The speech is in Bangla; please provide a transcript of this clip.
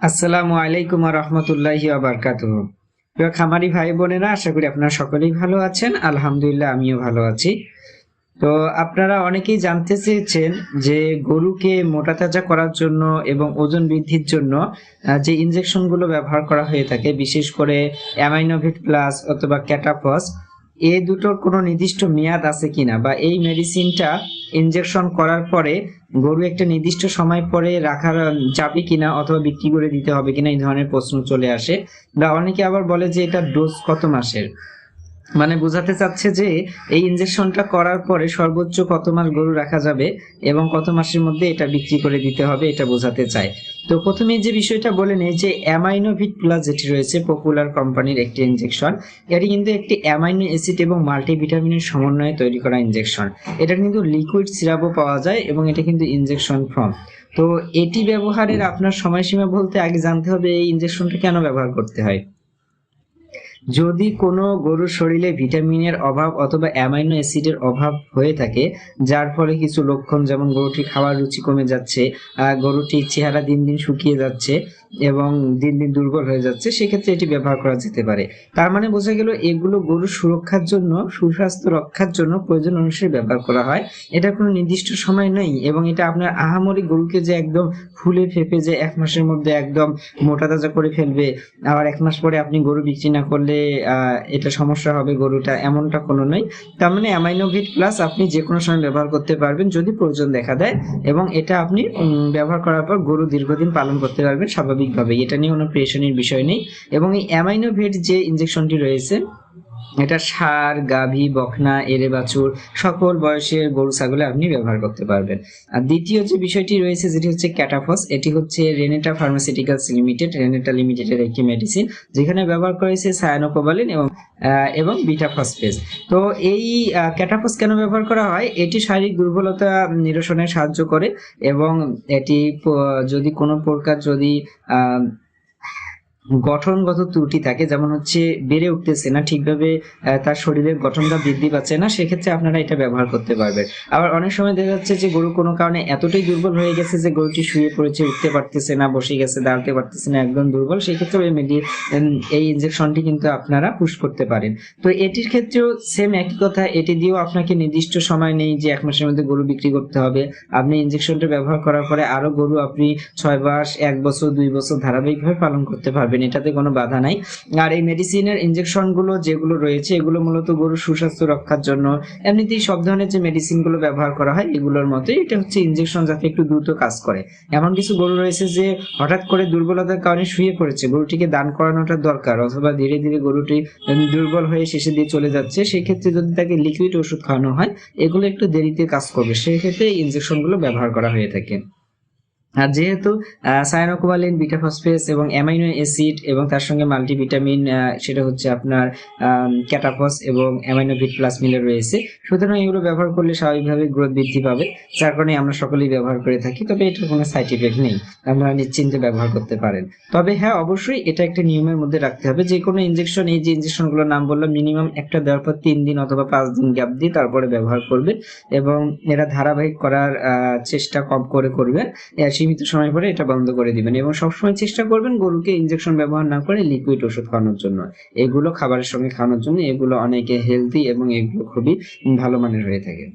আসসালামু আলাইকুম রহমতুল্লাহি আবরকাত প্রিয় খামারি ভাই বোনেরা, আশা করি আপনারা সকলেই ভালো আছেন। আলহামদুলিল্লাহ, আমিও ভালো আছি। তো আপনারা অনেকেই জানতে চেয়েছেন যে গরুকে মোটা তাজা করার জন্য এবং ওজন বৃদ্ধির জন্য যে ইনজেকশনগুলো ব্যবহার করা হয়ে থাকে, বিশেষ করে অ্যামাইনোভিট প্লাস অথবা ক্যাটাফস এই দুটোর কোনো নির্দিষ্ট মেয়াদ আছে কিনা বা এই মেডিসিনটা ইনজেকশন করার পরে গরু একটা নির্দিষ্ট সময় পরে রাখা যাবে কিনা অথবা বিক্রি করে দিতে হবে কিনা এই ধরনের প্রশ্ন চলে আসে বা অনেকে আবার বলে যে এটা ডোজ কত মাসের? মানে বোঝাতে চাচ্ছে যে এই ইনজেকশনটা করার পরে সর্বোচ্চ কত মাস গরু রাখা যাবে এবং কত মাসের মধ্যে এটা বিক্রি করে দিতে হবে এটা বোঝাতে চায়। তো প্রথমে যে বিষয়টা বলে নেই যে অ্যামাইনোভিট প্লাস যেটি রয়েছে পপুলার কোম্পানির একটি ইনজেকশন এটি কিন্তু একটি অ্যামাইনো অ্যাসিড এবং মাল্টিভিটামিনের সমন্বয়ে তৈরি করা ইঞ্জেকশন এটা কিন্তু লিকুইড সিরাপও পাওয়া যায় এবং এটা কিন্তু ইঞ্জেকশন ফর্ম তো এটি ব্যবহারের আপনার সময়সীমা বলতে আগে জানতে হবে, এই ইনজেকশনটা কেন ব্যবহার করতে হয়? যদি কোনো গরুর শরীরে ভিটামিনের অভাব অথবা অ্যামাইনো অ্যাসিডের অভাব হয়ে থাকে, যার ফলে কিছু লক্ষণ যেমন গরুটি খাওয়ার রুচি কমে যাচ্ছে গরুটির চেহারা দিন দিন শুকিয়ে যাচ্ছে এবং দিন দিন দুর্বল হয়ে যাচ্ছে, সেক্ষেত্রে এটি ব্যবহার করা যেতে পারে। তার মানে বোঝা গেল এগুলো গরুর সুরক্ষার জন্য, সুস্বাস্থ্য রক্ষার জন্য প্রয়োজন অনুসারে ব্যবহার করা হয়। এটা কোনো নির্দিষ্ট সময় নেই এবং এটা আপনার আহামরি গরুকে যে একদম ফুলে ফেপে যে এক মাসের মধ্যে একদম মোটা তাজা করে ফেলবে, আবার এক মাস পরে আপনি গরু বিক্রি না করলে এটা সমস্যা হবে গরুটা, এমনটা কোনো নয় তার মানে অ্যামাইনোভিট প্লাস আপনি যে কোনো সময় ব্যবহার করতে পারবেন যদি প্রয়োজন দেখা দেয় এবং এটা আপনি ব্যবহার করার পর গরু দীর্ঘদিন পালন করতে পারবেন স্বাভাবিকভাবে। এটা নিয়ে কোনো প্রেশনের বিষয় নেই। এবং এই অ্যামাইনোভেট যে ইঞ্জেকশনটি রয়েছে এটা সার, গাভী, বখনা এরে বাছুর, সকল বয়সের গরু, ছাগলে আপনি ব্যবহার করতে পারবেন। আর দ্বিতীয় যে বিষয়টি রয়েছে যেটি হচ্ছে ক্যাটাফস। এটি হচ্ছে রেনেটা ফার্মাসিউটিক্যালস লিমিটেড রেনেটা লিমিটেডের একটি মেডিসিন যেখানে ব্যবহার করা হয়েছে সায়ানোকোবালিন এবং এবং বিটা ফসফেজ তো এই ক্যাটাফস কেন ব্যবহার করা হয়? এটি শারীরিক দুর্বলতা নিরসনে সাহায্য করে এবং এটি যদি কোনো প্রকার যদি গঠনগত ত্রুটি থাকে, যেমন হচ্ছে বেড়ে উঠতেছে না ঠিকভাবে তার শরীরের গঠনটা বৃদ্ধি পাচ্ছে না, সেক্ষেত্রে আপনারা এটা ব্যবহার করতে পারবেন। আবার অনেক সময় দেখা যাচ্ছে যে গরু কোনো কারণে এতটাই দুর্বল হয়ে গেছে যে গরুটি শুয়ে পড়েছে, উঠতে পারতেছে না, বসে গেছে, দাঁড়াতে পারতেছে না, একদম দুর্বল সেক্ষেত্রে ওই মেডি এই ইনজেকশনটি কিন্তু আপনারা পুশ করতে পারেন। তো এটির ক্ষেত্রেও সেম একই কথা, এটি দিয়েও আপনাকে নির্দিষ্ট সময় নেই যে এক মাসের মধ্যে গরু বিক্রি করতে হবে। আপনি ইনজেকশনটা ব্যবহার করার পরে আরও গরু আপনি ছয় মাস, এক বছর, দুই বছর ধারাবাহিকভাবে পালন করতে পারবেন। এটাতে কোনো বাধা নাই। আর এই মেডিসিনের ইনজেকশনগুলো যেগুলো রয়েছে, এগুলো মূলত গরুর সুস্বাস্থ্য রক্ষার জন্য। এমনিতেই সব ধরনের যে মেডিসিনগুলো ব্যবহার করা হয়, এগুলোর মতোই এটা হচ্ছে ইনজেকশন যাতে একটু দ্রুত কাজ করে। এমন কিছু গরু রয়েছে যে হঠাৎ করে দুর্বলতার কারণে শুয়ে পড়েছে। গরুটিকে দান করানোটা দরকার, অথবা ধীরে ধীরে গরুটি দুর্বল হয়ে শেষে দিয়ে চলে যাচ্ছে সেই ক্ষেত্রে যদি তাকে লিকুইড ওষুধ খাওয়ানো হয়, এগুলো একটু দেরিতে কাজ করবে। সেই ক্ষেত্রে ইনজেকশনগুলো ব্যবহার করা হয়ে থাকে। আর যেহেতু সায়ানোকোবালিন বিটা ফসফেস এবং অ্যামাইনো অ্যাসিড এবং তার সঙ্গে মাল্টিভিটামিন সেটা হচ্ছে আপনার ক্যাটাফস এবং অ্যামাইনোভিট প্লাস মিলে রয়েছে। সুতরাং এগুলো ব্যবহার করলে স্বাভাবিকভাবে গ্রোথ বৃদ্ধি পাবে, যার কারণে আমরা সকলেই ব্যবহার করে থাকি, তবে এটার কোনো সাইড ইফেক্ট নেই। আপনারা নিশ্চিন্তে ব্যবহার করতে পারেন। তবে হ্যাঁ অবশ্যই এটা একটা নিয়মের মধ্যে রাখতে হবে, যে কোনো ইনজেকশন এই যে ইনজেকশনগুলোর নাম বললাম মিনিমাম একটা দেওয়ার পর তিন দিন অথবা পাঁচ দিন গ্যাপ দিয়ে তারপরে ব্যবহার করবেন এবং এটা ধারাবাহিক করার চেষ্টা কম করে করবেন। সীমিত সময় পরে এটা বন্ধ করে দিবেন এবং সবসময় চেষ্টা করবেন গরুকে ইনজেকশন ব্যবহার না করে লিকুইড ওষুধ খাওয়ানোর জন্য। এগুলো খাবারের সঙ্গে খাওয়ানোর জন্য এগুলো অনেকে হেলদি এবং এগুলো খুবই ভালো মানের হয়ে থাকে।